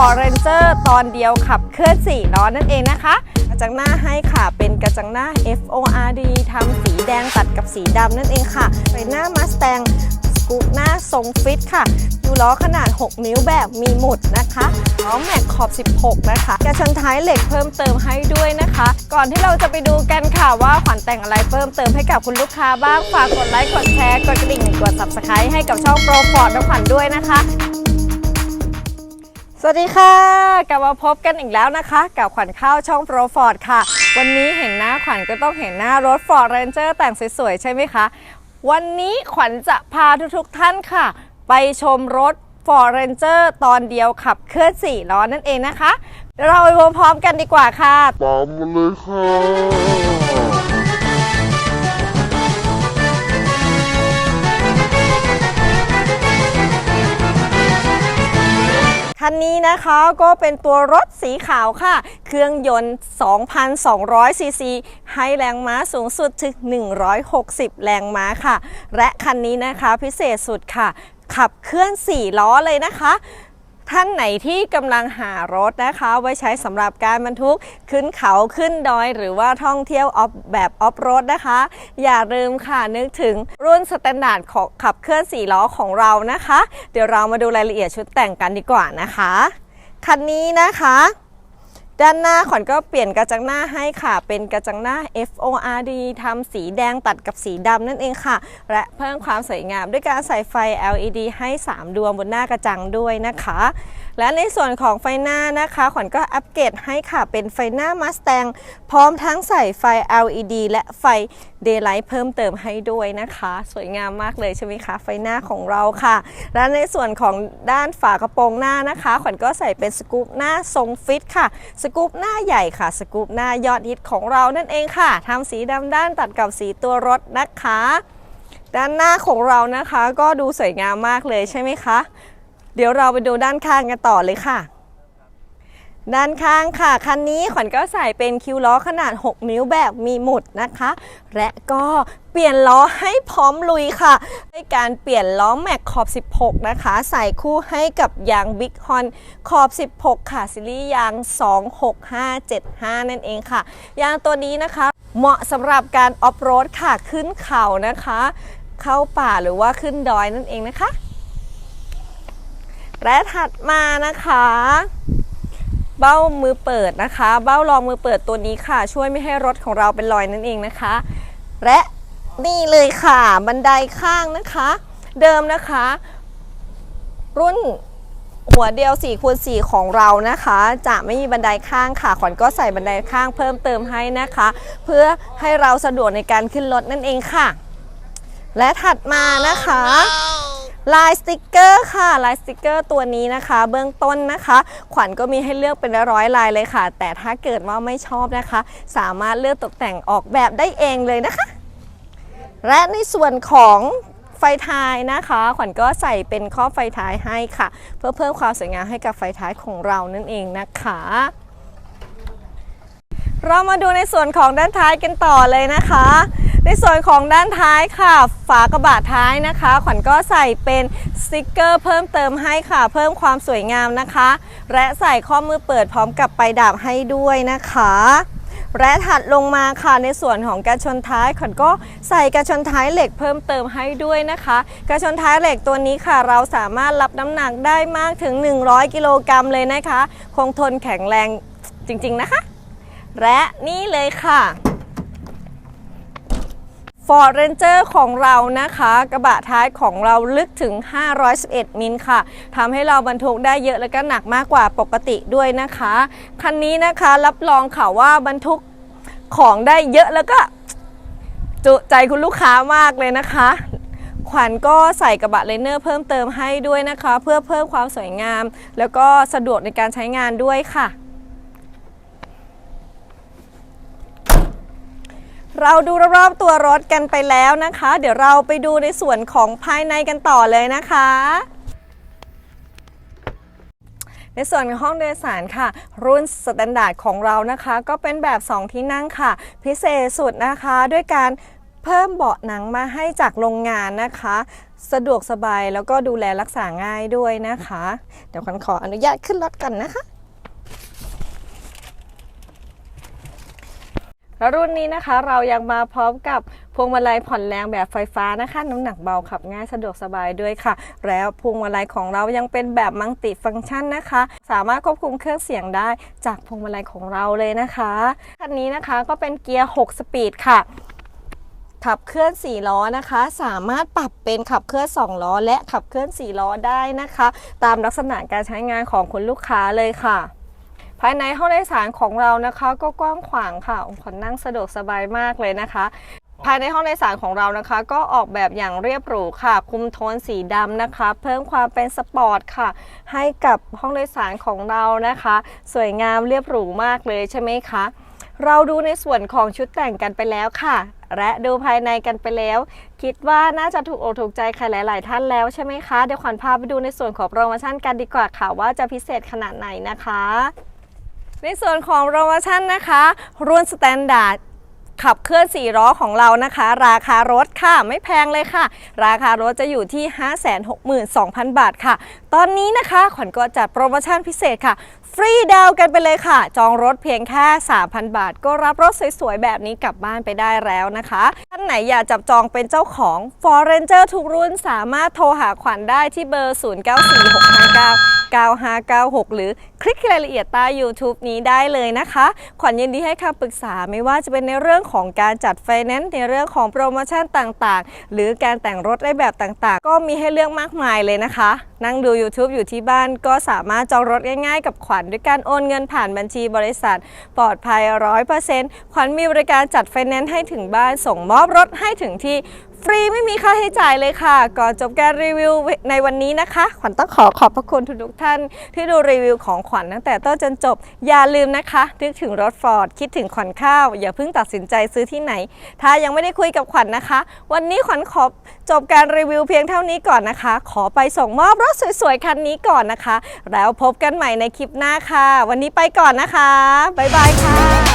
Ford Ranger ตอนเดียวขับเคลื่อน4ล้อนั่นเองนะคะ กระจังหน้าให้ค่ะ เป็นกระจังหน้า FORD ทำสีแดงตัดกับสีดำนั่นเองค่ะไฟหน้า Mustang สกูปหน้าทรงฟิตค่ะ ดูล้อขนาด 6 นิ้วแบบมีหมุดนะคะล้อแม็กขอบ 16 นะคะ กระชันท้ายเหล็กเพิ่มเติมให้ด้วยนะคะ ก่อนที่เราจะไปดูกันค่ะว่าขวัญแต่งอะไรเพิ่มเติมให้กับคุณลูกค้าบ้าง ฝากกดไลค์ กดแชร์ กดกระดิ่งกด subscribe ให้กับช่อง Pro Ford น้องขวัญด้วยนะคะ สวัสดีค่ะ กลับมาพบกันอีกแล้วนะคะ กับขวัญข้าวช่อง Pro Ford ค่ะ วันนี้เห็นหน้าขวัญก็ต้องเห็นหน้ารถ Ford Ranger แต่งสวยๆ ใช่ไหมคะ วันนี้ขวัญจะพาทุกๆท่านค่ะ ไปชมรถ Ford Ranger ตอนเดียวขับเคลื่อน4ล้อนั่นเองนะคะเดี๋ยวเราไปพร้อมๆกันดีกว่าค่ะ ตามมาเลยค่ะ นี้นะคะก็เป็นตัวรถสีขาวค่ะ เครื่องยนต์ 2,200 ซีซีให้แรงม้าสูงสุดถึง 160 แรงม้าค่ะ และคันนี้นะคะพิเศษสุดค่ะ ขับเคลื่อน 4 ล้อเลยนะคะ ท่านไหนที่กำลังหารถนะคะ ไว้ใช้สำหรับการบรรทุกขึ้นเขาขึ้นดอย หรือว่าท่องเที่ยวออฟแบบออฟโรดนะคะ อย่าลืมค่ะนึกถึงรุ่นสแตนดาร์ดของขับเคลื่อน4ล้อของเรานะคะ เดี๋ยวเรามาดูรายละเอียดชุดแต่งกันดีกว่านะคะ คันนี้นะคะ ด้านหน้าขวัญก็เปลี่ยนกระจังหน้าให้ค่ะ เป็นกระจังหน้า FORD ทำสีแดงตัดกับสีดำนั่นเองค่ะ และเพิ่มความสวยงามด้วยการใส่ไฟ LED ให้ 3 ดวงบนหน้ากระจังด้วยนะคะ และในส่วนของไฟหน้านะคะขวัญก็อัปเกรดให้ค่ะเป็นไฟหน้า Mustang พร้อมทั้งใส่ไฟ LED และไฟ Daylight เพิ่มเติมให้ด้วยนะคะ สวยงามมากเลยใช่ไหมคะไฟหน้าของเราค่ะ และในส่วนของด้านฝากระโปรงหน้านะคะขวัญก็ใส่เป็นสกูปหน้าทรงฟิตค่ะ สกูปหน้าใหญ่ค่ะสกูปหน้ายอดฮิตของเรานั่นเองค่ะทำสีดำด้านตัดกับสีตัวรถนะคะ ด้านหน้าของเรานะคะก็ดูสวยงามมากเลยใช่ไหมคะ เดี๋ยวเราไปดูด้านข้างกันต่อเลยค่ะ ด้านข้างค่ะ คันนี้ขวัญก็ใส่เป็นคิวล้อขนาด 6 นิ้วแบบมีหมุดนะคะ และก็เปลี่ยนล้อให้พร้อมลุยค่ะด้วยการเปลี่ยนล้อแม็กขอบ 16 นะคะ ใส่คู่ให้กับยางบิ๊กฮอนขอบ 16 ค่ะซีรีส์ยาง 26575 นั่นเองค่ะ ยางตัวนี้นะคะ เหมาะสำหรับการออฟโรดค่ะขึ้นเขานะคะ เข้าป่าหรือว่าขึ้นดอยนั่นเองนะคะ และถัดมานะคะ เบ้ามือเปิดนะคะ เบ้ารองมือเปิดตัวนี้ค่ะ ช่วยไม่ให้รถของเราเป็นรอยนั่นเองนะคะ และนี่เลยค่ะบันไดข้างนะคะ เดิมนะคะ รุ่นหัวเดียว4คูณ4ของเรานะคะ จะไม่มีบันไดข้างค่ะขวัญก็ใส่บันไดข้างเพิ่มเติมให้นะคะ เพื่อให้เราสะดวกในการขึ้นรถนั่นเองค่ะ และถัดมานะคะ ลายสติกเกอร์ค่ะลายสติกเกอร์ตัวนี้นะคะ เบื้องต้นนะคะ ขวัญก็มีให้เลือกเป็นร้อยลายเลยค่ะ แต่ถ้าเกิดว่าไม่ชอบนะคะ สามารถเลือกตกแต่งออกแบบได้เองเลยนะคะ และในส่วนของไฟท้ายนะคะ ขวัญก็ใส่เป็นข้อไฟท้ายให้ค่ะ เพื่อเพิ่มความสวยงามให้กับไฟท้ายของเรานั่นเองนะคะเรามาดูในส่วนของด้านท้ายกันต่อเลยนะคะ ในส่วนของด้านท้ายค่ะ ฝากระบะท้ายนะคะ ขวัญก็ใส่เป็นสติกเกอร์ เพิ่มเติมให้ค่ะ เพิ่มความสวยงามนะคะ และใส่ข้อมือเปิดพร้อมกับไปดับให้ด้วยนะคะและถัดลงมาค่ะในส่วนของกระชนท้ายขวัญก็ใส่กระชนท้ายเหล็กเพิ่มเติมให้ด้วยนะคะ กระชนท้ายเหล็กตัวนี้ค่ะ เราสามารถรับน้ำหนักได้มากถึง 100 กิโลกรัมเลยนะคะ คงทนแข็งแรงจริงๆนะคะ และนี่เลยค่ะ Ford Ranger ของเรานะคะ กระบะท้ายของเราลึกถึง 511 มิลค่ะทำให้เราบรรทุกได้เยอะและก็หนักมากกว่าปกติด้วยนะคะ คันนี้นะคะรับรองค่ะว่าบรรทุกของได้เยอะแล้วก็จุใจคุณลูกค้ามากเลยนะคะ ขวัญก็ใส่กระบะเลนเนอร์เพิ่มเติมให้ด้วยนะคะ เพื่อเพิ่มความสวยงาม แล้วก็สะดวกในการใช้งานด้วยค่ะ เราดูรอบๆตัวรถกันไปแล้วนะคะ เดี๋ยวเราไปดูในส่วนของภายในกันต่อเลยนะคะ ในส่วนของห้องโดยสารค่ะ รุ่นสแตนดาร์ดของเรานะคะ ก็เป็นแบบ 2 ที่นั่งค่ะ พิเศษสุดนะคะด้วยการเพิ่มเบาะหนังมาให้จากโรงงานนะคะ สะดวกสบายแล้วก็ดูแลรักษาง่ายด้วยนะคะ เดี๋ยวขวัญขออนุญาตขึ้นรถกันนะคะ แล้วรุ่นนี้นะคะเรายังมาพร้อมกับพวงมาลัยผ่อนแรงแบบไฟฟ้านะคะน้ำหนักเบาขับง่ายสะดวกสบายด้วยค่ะ แล้วพวงมาลัยของเรายังเป็นแบบมัลติฟังก์ชันนะคะ สามารถควบคุมเครื่องเสียงได้จากพวงมาลัยของเราเลยนะคะคันนี้นะคะก็เป็นเกียร์ 6 สปีดค่ะขับเคลื่อน 4 ล้อนะคะ สามารถปรับเป็นขับเคลื่อน 2 ล้อ และขับเคลื่อน 4 ล้อได้นะคะ ตามลักษณะการใช้งานของคุณลูกค้าเลยค่ะ ภายในห้องโดยสารของเรานะคะ ก็กว้างขวางค่ะขวัญนั่งสะดวกสบายมากเลยนะคะภายในห้องโดยสารของเรานะคะ ก็ออกแบบอย่างเรียบหรูค่ะ คุมโทนสีดำนะคะ เพิ่มความเป็นสปอร์ตค่ะ ให้กับห้องโดยสารของเรานะคะ สวยงามเรียบหรูมากเลยใช่ไหมคะ เราดูในส่วนของชุดแต่งกันไปแล้วค่ะ และดูภายในกันไปแล้ว คิดว่าน่าจะถูกอกถูกใจใครหลาย ๆ ท่านแล้วใช่ไหมคะเดี๋ยวขวัญพาไปดูในส่วนของโปรโมชั่นกันดีกว่าค่ะ ว่าจะพิเศษขนาดไหนนะคะ ในส่วนของโปรโมชั่นนะคะรุ่นสแตนดาร์ดขับเคลื่อน 4 ล้อของเรานะคะ ราคารถค่ะไม่แพงเลยค่ะ ราคารถจะอยู่ที่ 562,000 บาทค่ะ ตอนนี้นะคะขวัญก็จัดโปรโมชั่นพิเศษค่ะ ฟรีดาวกันไปเลยค่ะ จองรถเพียงแค่ 3,000 บาท ก็รับรถสวยๆ แบบนี้กลับบ้านไปได้แล้วนะคะ ท่านไหนอยากจับจองเป็นเจ้าของ f o r e n g e r ทุกรุ่นสามารถโทรหาขวัญได้ที่เบอร์ 094659 9596 หรือคลิกรายละเอียดใต้ YouTube นี้ได้เลยนะคะ ขวัญยินดีให้คำปรึกษาไม่ว่าจะเป็นในเรื่องของการจัดไฟแนนซ์ในเรื่องของโปรโมชั่นต่างๆ หรือการแต่งรถในแบบต่างๆ ก็มีให้เลือกมากมายเลยนะคะ นั่งดู YouTube อยู่ที่บ้านก็สามารถจองรถง่ายๆ กับขวัญด้วยการโอนเงินผ่านบัญชีบริษัท ปลอดภัย 100%ขวัญมีบริการจัดไฟแนนซ์ให้ถึงบ้านส่งมอบรถให้ถึงที่ ฟรีไม่มีค่าใช้จ่ายเลยค่ะ ก่อนจบการรีวิวในวันนี้นะคะ ขวัญต้องขอขอบพระคุณทุกท่านที่ดูรีวิวของขวัญตั้งแต่ต้นจนจบ อย่าลืมนะคะ นึกถึงรถฟอร์ดคิดถึงขวัญข้าว อย่าเพิ่งตัดสินใจซื้อที่ไหน ถ้ายังไม่ได้คุยกับขวัญนะคะ วันนี้ขวัญขอจบการรีวิวเพียงเท่านี้ก่อนนะคะ ขอไปส่งมอบรถสวยๆคันนี้ก่อนนะคะ แล้วพบกันใหม่ในคลิปหน้าค่ะ วันนี้ไปก่อนนะคะบ๊ายบายค่ะ